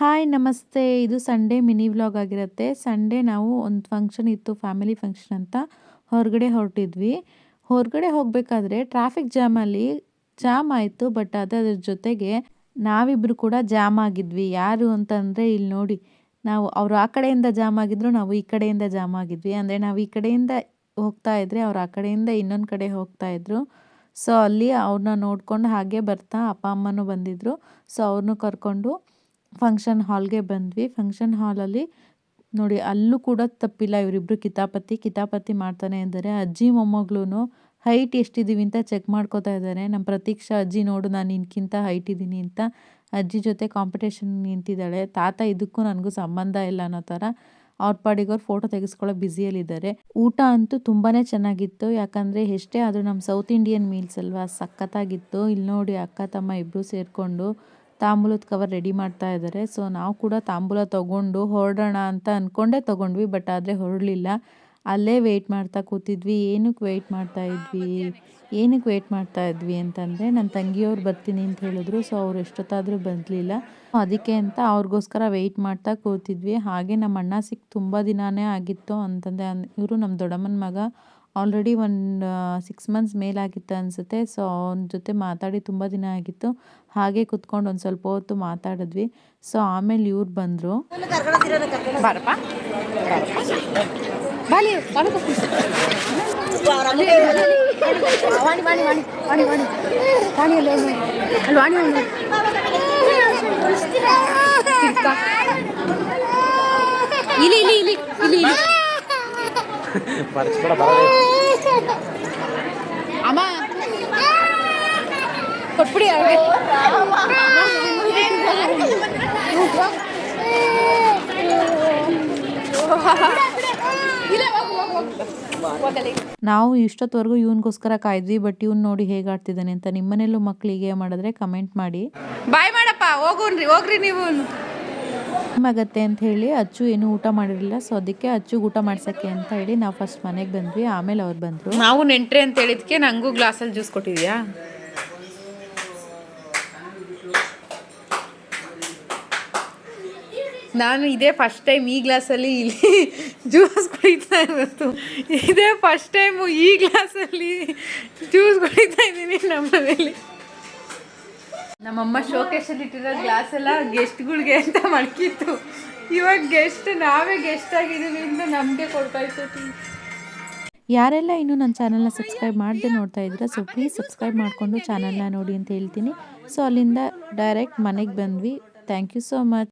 Hi, ನಮಸ್ತೆ. ಇದು Sunday mini vlog ಆಗಿರುತ್ತೆ. ಸಂಡೇ ನಾವು ಒಂದು ಫಂಕ್ಷನ್ ಇತ್ತು, ಫ್ಯಾಮಿಲಿ ಫಂಕ್ಷನ್ ಅಂತ. ಹೊರಗಡೆ ಹೊರಟಿದ್ವಿ. ಹೊರಗಡೆ ಹೋಗಬೇಕಾದ್ರೆ ಟ್ರಾಫಿಕ್ ಜಾಮಲ್ಲಿ ಜಾಮ್ ಆಯಿತು, ಬಟ್ ಅದರ ಜೊತೆಗೆ ನಾವಿಬ್ಬರು ಕೂಡ ಜಾಮ್ ಆಗಿದ್ವಿ. ಯಾರು ಅಂತಂದರೆ ಇಲ್ಲಿ ನೋಡಿ, ನಾವು ಅವರು ಆ ಕಡೆಯಿಂದ ಜಾಮ್ ಆಗಿದ್ರು, ನಾವು ಈ ಕಡೆಯಿಂದ ಜಾಮ್ ಆಗಿದ್ವಿ. ಅಂದರೆ ನಾವು ಈ ಕಡೆಯಿಂದ ಹೋಗ್ತಾ ಇದ್ರೆ ಅವ್ರು ಆ ಕಡೆಯಿಂದ ಇನ್ನೊಂದು ಕಡೆ ಹೋಗ್ತಾ ಇದ್ರು. ಸೊ ಅಲ್ಲಿ ಅವ್ರನ್ನ ನೋಡ್ಕೊಂಡು ಹಾಗೆ ಬರ್ತಾ ಅಪ್ಪ, ಅಮ್ಮನೂ ಬಂದಿದ್ರು. ಸೊ ಅವ್ರನ್ನೂ ಕರ್ಕೊಂಡು ಫಂಕ್ಷನ್ ಹಾಲ್ಗೆ ಬಂದ್ವಿ. ಫಂಕ್ಷನ್ ಹಾಲಲ್ಲಿ ನೋಡಿ ಅಲ್ಲೂ ಕೂಡ ತಪ್ಪಿಲ್ಲ ಇವರಿಬ್ರು ಕಿತಾಪತಿ. ಕಿತಾಪತಿ ಮಾಡ್ತಾನೆ ಇದ್ದಾರೆ. ಅಜ್ಜಿ ಮೊಮ್ಮಗಳೂ ಹೈಟ್ ಎಷ್ಟಿದ್ದೀವಿ ಅಂತ ಚೆಕ್ ಮಾಡ್ಕೋತಾ ಇದ್ದಾರೆ. ನಮ್ಮ ಪ್ರತೀಕ್ಷಾ, ಅಜ್ಜಿ ನೋಡು, ನಾನು ನಿನ್ಕಿಂತ ಹೈಟ್ ಇದ್ದೀನಿ ಅಂತ. ಅಜ್ಜಿ ಜೊತೆ ಕಾಂಪಿಟೇಷನ್ ನಿಂತಿದ್ದಾಳೆ. ತಾತ ಇದಕ್ಕೂ ನನಗೂ ಸಂಬಂಧ ಇಲ್ಲ ಅನ್ನೋ ಥರ ಅವ್ರ ಪಾಡಿಗೆ ಅವ್ರು ಫೋಟೋ ತೆಗೆಸ್ಕೊಳ್ಳೋ ಬ್ಯುಸಿಯಲ್ಲಿದ್ದಾರೆ ಊಟ ಅಂತೂ ತುಂಬಾ ಚೆನ್ನಾಗಿತ್ತು. ಯಾಕಂದರೆ ಎಷ್ಟೇ ಆದರೂ ನಮ್ಮ ಸೌತ್ ಇಂಡಿಯನ್ ಮೀಲ್ಸ್ ಅಲ್ವಾ, ಸಖತ್ತಾಗಿತ್ತು. ಇಲ್ಲಿ ನೋಡಿ ಅಕ್ಕ, ತಮ್ಮ ಇಬ್ಬರು ಸೇರಿಕೊಂಡು ತಾಂಬೂಲದ ಕವರ್ ರೆಡಿ ಮಾಡ್ತಾ ಇದ್ದಾರೆ ಸೊ ನಾವು ಕೂಡ ತಾಂಬೂಲ ತೊಗೊಂಡು ಹೊರಡೋಣ ಅಂತ ಅಂದ್ಕೊಂಡೇ ತೊಗೊಂಡ್ವಿ ಬಟ್ ಆದರೆ ಹೊರಡಲಿಲ್ಲ. ಅಲ್ಲೇ ವೆಯ್ಟ್ ಮಾಡ್ತಾ ಕೂತಿದ್ವಿ. ಏನಕ್ಕೆ ವೆಯ್ಟ್ ಮಾಡ್ತಾ ಇದ್ವಿ? ಏನಕ್ಕೆ ವೆಯ್ಟ್ ಮಾಡ್ತಾ ಇದ್ವಿ ಅಂತಂದರೆ ನನ್ನ ತಂಗಿಯವ್ರು ಬರ್ತೀನಿ ಅಂತ ಹೇಳಿದ್ರು. ಸೊ ಅವ್ರು ಎಷ್ಟೊತ್ತಾದರೂ ಬಂದಲಿಲ್ಲ. ಅದಕ್ಕೆ ಅಂತ ಅವ್ರಿಗೋಸ್ಕರ ವೆಯ್ಟ್ ಮಾಡ್ತಾ ಕೂತಿದ್ವಿ. ಹಾಗೆ ನಮ್ಮ ಅಣ್ಣ ಸಿಕ್ಕ ತುಂಬ ದಿನಾನೇ ಆಗಿತ್ತು ಅಂತಂದೆ ಇವರು ನಮ್ಮ ದೊಡ್ಡಮ್ಮನ ಮಗ ಆಲ್ರೆಡಿ ಒಂದು ಸಿಕ್ಸ್ ಮಂತ್ಸ್ ಮೇಲಾಗಿತ್ತು ಅನಿಸುತ್ತೆ. ಸೊ ಅವನ ಜೊತೆ ಮಾತಾಡಿ ತುಂಬ ದಿನ ಆಗಿತ್ತು. ಹಾಗೆ ಕುತ್ಕೊಂಡು ಒಂದು ಸ್ವಲ್ಪ ಹೊತ್ತು ಮಾತಾಡಿದ್ವಿ. ಸೊ ಆಮೇಲೆ ಇವ್ರು ಬಂದರು. ಇಲ್ಲಿ ಇಲ್ಲಿ ಇಲ್ಲಿ ಇಲ್ಲಿ. ಅಮ್ಮ. ಕೊಟ್ಬಿಡಿ ನಾವು ಇಷ್ಟೊತ್ತವರೆಗೂ ಇವನ್ಗೋಸ್ಕರ ಕಾಯ್ದ್ವಿ ಬಟ್ ಇವ್ನು ನೋಡಿ ಹೇಗಾಡ್ತಿದ್ದಾನೆ ಅಂತ ನಿಮ್ಮನೇಲೂ ಮಕ್ಕಳಿಗೆ ಮಾಡಿದ್ರೆ ಕಮೆಂಟ್ ಮಾಡಿ. ಬಾಯ್ ಮಾಡಪ್ಪ ಹೋಗುನ್ರಿ ಹೋಗ್ರಿ ನೀವು. ಆಗತ್ತೆ ಅಂತ ಹೇಳಿ ಅಚ್ಚು ಏನು ಊಟ ಮಾಡಿರಲಿಲ್ಲ. ಸೊ ಅದಕ್ಕೆ ಅಚ್ಚು ಊಟ ಮಾಡ್ಸಕ್ಕೆ ಅಂತ ಹೇಳಿ ನಾವು ಫಸ್ಟ್ ಮನೆಗೆ ಬಂದ್ವಿ. ಆಮೇಲೆ ಅವ್ರು ಬಂದರು. ನಾವು ನೆಂಟ್ರೆ ಅಂತ ಹೇಳಿದ್ಕೆ ನಂಗೂ ಗ್ಲಾಸಲ್ಲಿ ಜ್ಯೂಸ್ ಕೊಟ್ಟಿದ್ಯಾ? ನಾನು ಇದೇ ಫಸ್ಟ್ ಟೈಮ್ ಈ ಗ್ಲಾಸಲ್ಲಿ ಇಲ್ಲಿ ಜ್ಯೂಸ್ ಕುಡಿತಾ ಇರೋದು. ಇದೇ ಫಸ್ಟ್ ಟೈಮು ಈ ಗ್ಲಾಸಲ್ಲಿ ಜ್ಯೂಸ್ ಕುಡಿತಾ ಇದ್ದೀನಿ ನಮ್ಮ ಮನೇಲಿ ನಮ್ಮಮ್ಮ ಶೋಕೇಶಲ್ಲಿ ಇಟ್ಟಿರೋ ಗ್ಲಾಸ್ ಎಲ್ಲ ಗೆಸ್ಟ್ಗಳಿಗೆ ಅಂತ ಮಡಕಿತ್ತು. ಇವಾಗ ಗೆಸ್ಟ್ ನಾವೇ ಗೆಸ್ಟ್ ಆಗಿದ್ದೀವಿ ಅಂತ ನಮಗೆ ಕೊಡ್ತಾ ಯಾರೆಲ್ಲ ಇನ್ನೂ ನನ್ನ ಚಾನಲ್ನ ಸಬ್ಸ್ಕ್ರೈಬ್ ಮಾಡದೆ ನೋಡ್ತಾ ಇದ್ದೀರಾ ಸೊ ಪ್ಲೀಸ್ ಸಬ್ಸ್ಕ್ರೈಬ್ ಮಾಡಿಕೊಂಡು ಚಾನಲ್ನ ನೋಡಿ ಅಂತ ಹೇಳ್ತೀನಿ. ಸೊ ಅಲ್ಲಿಂದ ಡೈರೆಕ್ಟ್ ಮನೆಗೆ ಬಂದ್ವಿ. Thank you so much